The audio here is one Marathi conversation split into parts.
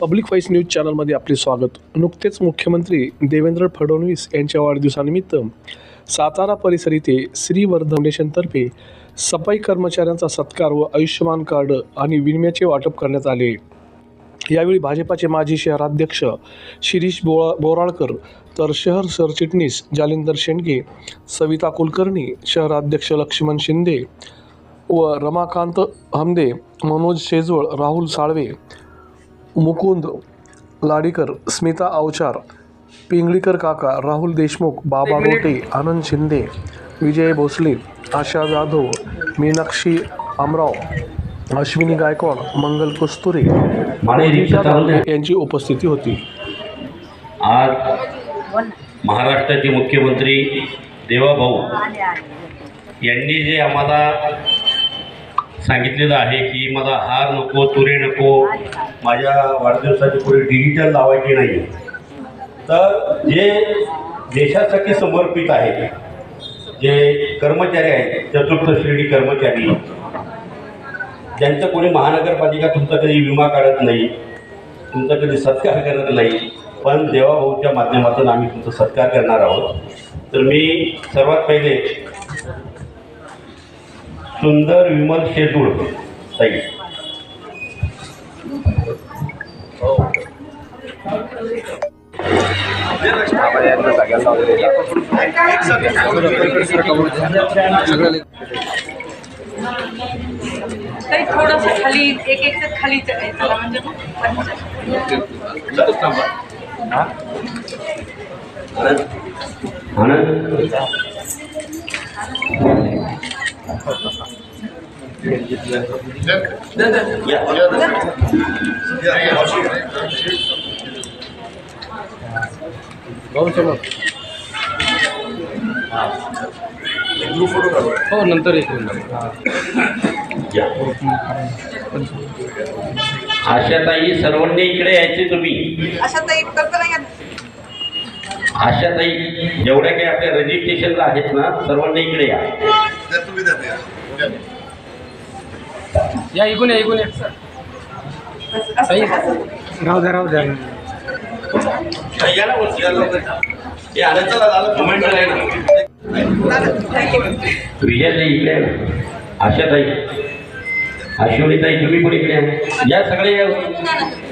पब्लिक व्हॉइस न्यूज चॅनलमध्ये आपले स्वागत. नुकतेच मुख्यमंत्री देवेंद्र फडणवीस यांच्या वाढदिवसानिमित्त सातारा परिसर येथे श्रीवर्ध फाउंडेशनतर्फे सफाई कर्मचाऱ्यांचा सत्कार व आयुष्यमान कार्ड आणि विम्याचे वाटप करण्यात आले. यावेळी भाजपाचे माजी शहराध्यक्ष शिरीष बोळा बोराळकर तर शहर सरचिटणीस जालिंदर शेंडगे सविता कुलकर्णी शहराध्यक्ष लक्ष्मण शिंदे व रमाकांत हमदे मनोज शेजवळ राहुल साळवे मुकुंद लाडीकर स्मिता अवचार पिंगळीकर काका राहुल देशमुख बाबा रोटे आनंद शिंदे विजय भोसले आशा जाधव मीनाक्षी आमराव अश्विनी गायकवाड मंगल कस्तुरे. यांची उपस्थिती होती आज महाराष्ट्राचे मुख्यमंत्री देवाभाऊ यांनी जे आम्हाला सांगितलेलं आहे की मला हार नको तुरे नको माझ्या वाढदिवसाची पुढे डिजिटल लावायची नाही तर जे देशासाठी समर्पित आहे जे कर्मचारी आहेत चतुर्थ श्रेणी कर्मचारी ज्यांचं कोणी महानगरपालिका तुमचा कधी विमा काढत नाही तुमचा कधी सत्कार करत नाही पण देवाभाऊच्या माध्यमातून आम्ही तुमचा सत्कार करणार आहोत. तर मी सर्वात पहिले सुंदर विमल शेतूळ ताई. तरी थोडंसं खाली एक एक खाली चला म्हणजे हो नंतर एक या. आशाताई सर्वांनी इकडे यायचे तुम्ही. कल्पना आशाताई जेवढ्या काही आपल्या रजिस्ट्रेशनला आहेत ना सर्वांनी इकडे या. या ऐकून या ऐकून या. राहू द्या राहू द्या. या ना वरती, या लवकर. हे आलं चला, आहे ना. विजयाताई इकडे. आशाताई अश्विनीताई तुम्ही पण इकडे. या सगळे या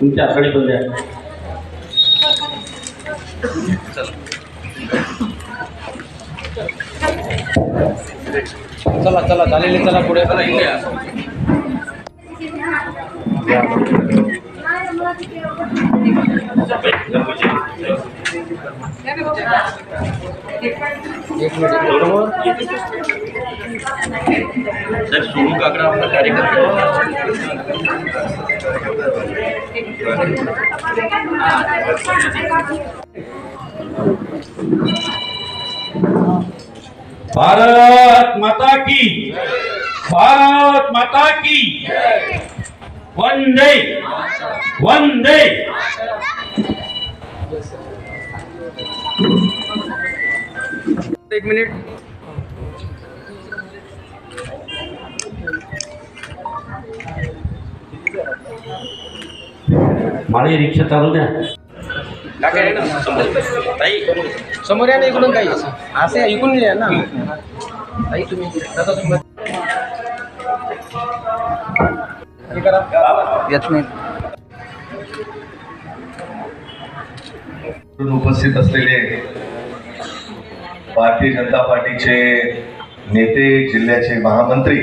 तुमच्या आकडे पण द्या चला चला झालेले चला पुढे चला इकडे या. सर काकडा आपला कार्यक्रम भारत माता की भारत माता की। वंदे वंदे। एक मिनिट. माळे रिक्षा चालू द्या. ताई. समोर या ना इकडून काही असं ऐकून या ना. ताई तुम्ही इकडे. दादा उपस्थित असलेले भारतीय जनता पार्टीचे नेते जिल्ह्याचे महामंत्री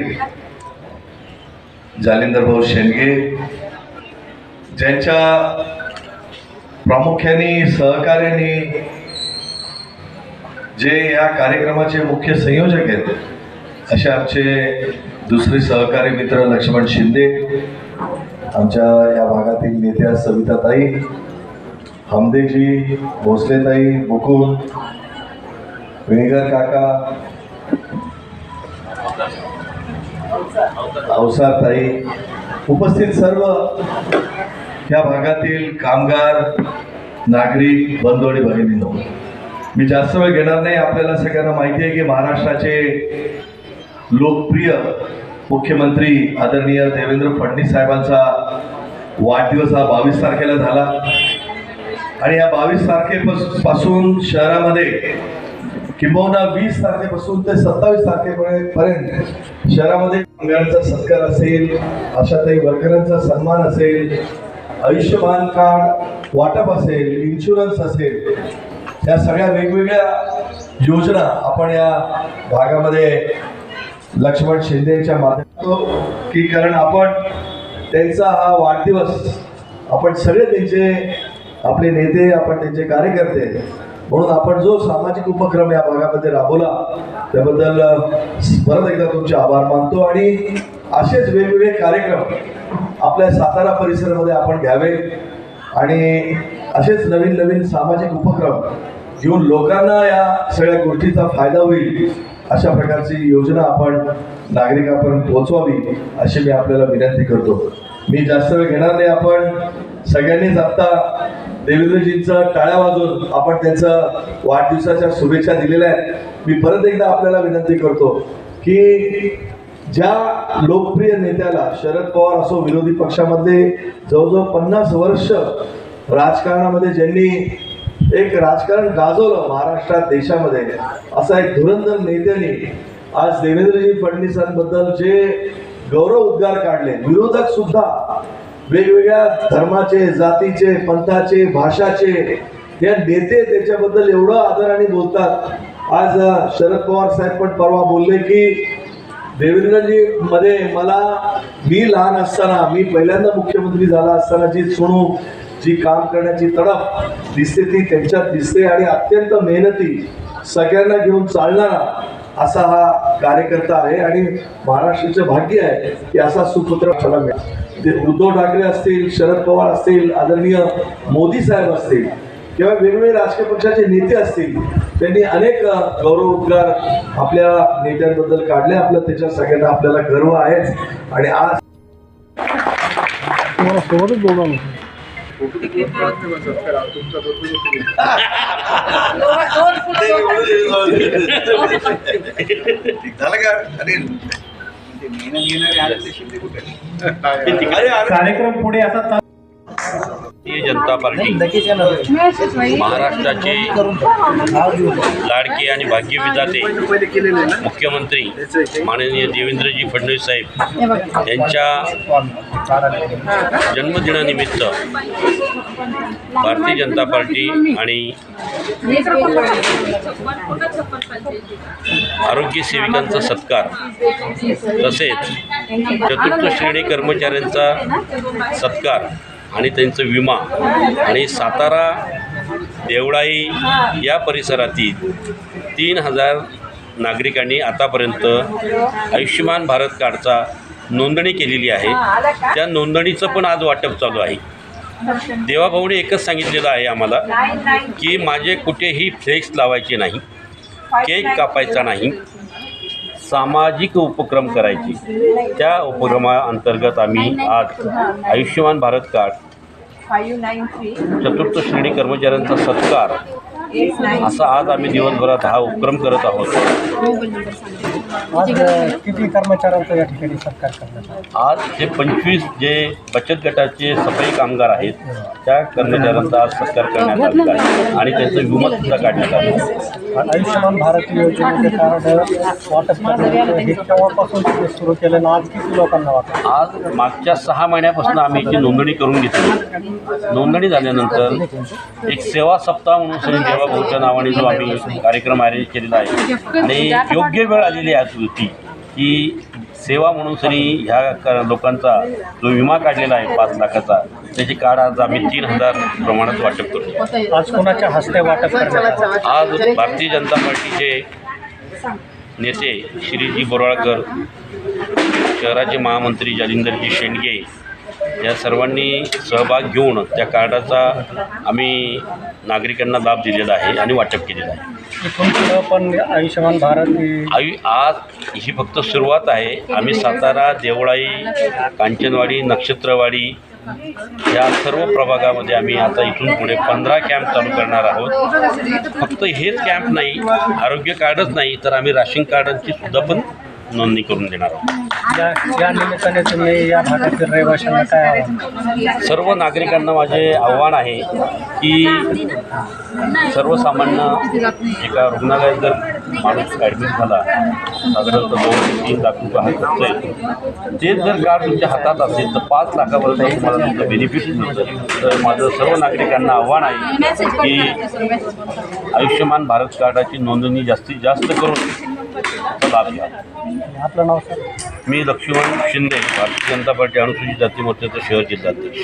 जालिंदर भाऊ शेंडगे ज्यांच्या प्रामुख्याने सहकार्याने जे या कार्यक्रमाचे मुख्य संयोजक आहेत असे आमचे दुसरे सहकारी मित्र लक्ष्मण शिंदे आमच्या या भागातील नेत्या सविताताई हमदेजी भोसलेताई मुकुल वेगर काका अवसारताई उपस्थित सर्व या भागातील कामगार नागरिक बंदोडी आणि मी जास्त वेळ घेणार नाही. आपल्याला सगळ्यांना माहिती आहे की महाराष्ट्राचे लोकप्रिय मुख्यमंत्री आदरणीय देवेंद्र फडणवीस साहेबांचा वाढदिवस हा बावीस तारखेला झाला. आणि या बावीस तारखेपासून शहरामध्ये किंबहुना वीस तारखेपासून ते सत्तावीस तारखेपर्यंत शहरामध्ये कामगारांचा सत्कार असेल अशा काही वर्करांचा सन्मान असेल आयुष्यमान कार्ड वाटप असेल इन्शुरन्स असेल या सगळ्या वेगवेगळ्या योजना आपण या भागामध्ये लक्ष्मण शिंदेच्या माध्यमातून की कारण आपण त्यांचा हा वाढदिवस आपण सगळे त्यांचे आपले नेते आपण त्यांचे कार्यकर्ते म्हणून आपण जो सामाजिक उपक्रम या भागामध्ये राबवला त्याबद्दल परत एकदा तुमचे आभार मानतो आणि असेच वेगवेगळे कार्यक्रम आपल्या सातारा परिसरामध्ये आपण घ्यावे आणि असेच नवीन नवीन सामाजिक उपक्रम घेऊन लोकांना या सगळ्या गोष्टीचा फायदा होईल अशा प्रकारची योजना आपण नागरिकांपर्यंत पोहोचवावी अशी मी आपल्याला विनंती करतो. मी जास्त वेळ घेणार नाही आपण सगळ्यांनीच आत्ता देवेंद्रजींचा टाळ्या वाजवून आपण त्यांचं वाढदिवसाच्या शुभेच्छा दिलेल्या आहेत. मी परत एकदा आपल्याला विनंती करतो की ज्या लोकप्रिय नेत्याला शरद पवार असो विरोधी पक्षामध्ये जवळजवळ पन्नास वर्ष राजकारणामध्ये ज्यांनी एक राजकारण गाजवलं महाराष्ट्रात देशामध्ये असा एक धुरंधर नेत्याने आज देवेंद्रजी फडणवीसांबद्दल जे गौरव उद्गार काढले विरोधक सुद्धा वेगवेगळ्या धर्माचे जातीचे पंथाचे भाषाचे या नेते त्याच्याबद्दल एवढं आदराने बोलतात आज शरद पवार साहेब पण परवा बोलले की देवेंद्रजी मध्ये मला मी लहान असताना मी पहिल्यांदा मुख्यमंत्री झाला असताना जी सोनू जी काम करण्याची तडप दिसते ती त्यांच्यात दिसते आणि अत्यंत मेहनती सगळ्यांना घेऊन चालणारा असा हा कार्यकर्ता आहे आणि महाराष्ट्राचं भाग्य आहे की असा सुपुत्र आपल्याला मिळाला. ते उद्धव ठाकरे असतील शरद पवार असतील आदरणीय मोदी साहेब असतील किंवा वेगवेगळे राजकीय पक्षाचे नेते असतील त्यांनी अनेक गौरव उद्गार आपल्या नेत्यांबद्दल काढले. आपलं त्याच्या सगळ्यांना आपल्याला गर्व आहेच. आणि आज झालं का? कार्यक्रम पुढे असा भारतीय जनता पार्टी महाराष्ट्राचे लाडके आणि भाग्य विधाते मुख्यमंत्री माननीय देवेंद्रजी फडणवीस साहेब यांच्या जन्मदिनानिमित्त भारतीय जनता पार्टी आणि आरोग्य सेविकांचा सत्कार तसेच चतुर्थ श्रेणी कर्मचाऱ्यांचा सत्कार आणि त्यांचं विमा आणि सातारा देवळाई या परिसरातील तीन हजार नागरिकांनी आतापर्यंत आयुष्यमान भारत कार्डचा नोंदणी केलेली आहे. त्या नोंदणीचं पण आज वाटप चालू आहे. देवाभाऊने एकच सांगितलेलं आहे आम्हाला की माझे कुठेही फ्लेक्स लावायचे नाही केक कापायचा नाही. सामाजिक उपक्रम करायचे. त्या उपक्रमाअंतर्गत आम्ही आज आयुष्यमान भारत कार्ड चतुर्थ श्रेणी कर्मचाऱ्यांचा सत्कार असा आज आम्ही दिवसभरात हा उपक्रम करत आहोत. आज किती कर्मचाऱ्यांचा या ठिकाणी सत्कार करण्यात आला? आज जे पंचवीस जे बचत गटाचे सफाई कामगार आहेत त्या कर्मचाऱ्यांचा आज सत्कार करण्यात आलेला आहे. आणि त्यांचा विमा सुद्धा काढण्यात आला. आयुष्यमान भारत योजनेचे कार्ड वाटप हे सुरू केलं आणि आज किती लोकांना वाटतं? आज मागच्या सहा महिन्यापासून आम्ही याची नोंदणी करून घेतली. नोंदणी झाल्यानंतर एक सेवा सप्ताह म्हणून श्री देवाभाऊच्या नावाने जो आम्ही कार्यक्रम अरेंज केलेला आहे. आणि योग्य वेळ आलेली आहे होती की सेवा म्हणून सरी ह्या लोकांचा जो विमा काढलेला आहे पाच लाखाचा त्याची कार्ड आज आम्ही तीन हजार प्रमाणात वाटप करतो. आज कोणाच्या हस्ते वाटप आज भारतीय जनता पार्टीचे नेते श्रीजी बोराळकर शहराचे महामंत्री जालिंदरजी शेंडगे या सर्वांनी सहभाग घेऊन त्या कार्डाचा आम्ही नागरिकांना लाभ दिलेला आहे आणि वाटप केलेलं आहे. इथून पुढं पण आयुष्यमान भारत ही? आयु आज ही फक्त सुरुवात आहे. आम्ही सातारा देवळाई कांचनवाडी नक्षत्रवाडी या सर्व प्रभागामध्ये आम्ही आता इथून पुढे पंधरा कॅम्प चालू करणार आहोत. फक्त हेच कॅम्प नाही आरोग्य कार्डच नाही तर आम्ही राशन कार्डांची सुद्धा पण नोंदणी करून देणार आहोत. या या निमित्ताने तुम्ही या भागातील रहिवाशांना काय सर्व नागरिकांना माझे आव्हान आहे की सर्वसामान्य एका रुग्णालयात जर माणूस ॲडमिट झाला साधारणतः दोन ते तीन लाख रुपये हा खर्च येतो ते जर कार्ड तुमच्या हातात असेल तर पाच लाखापर्यंत तुम्हाला तुमचं बेनिफिट मिळतं. तर माझं सर्व नागरिकांना आव्हान आहे की आयुष्यमान भारत कार्डाची नोंदणी जास्तीत जास्त करून आपलं नाव सर? मी लक्ष्मण शिंदे भारतीय जनता पार्टी अनुसूचित जाती मोर्चाचा शहर जिल्हाध्यक्ष.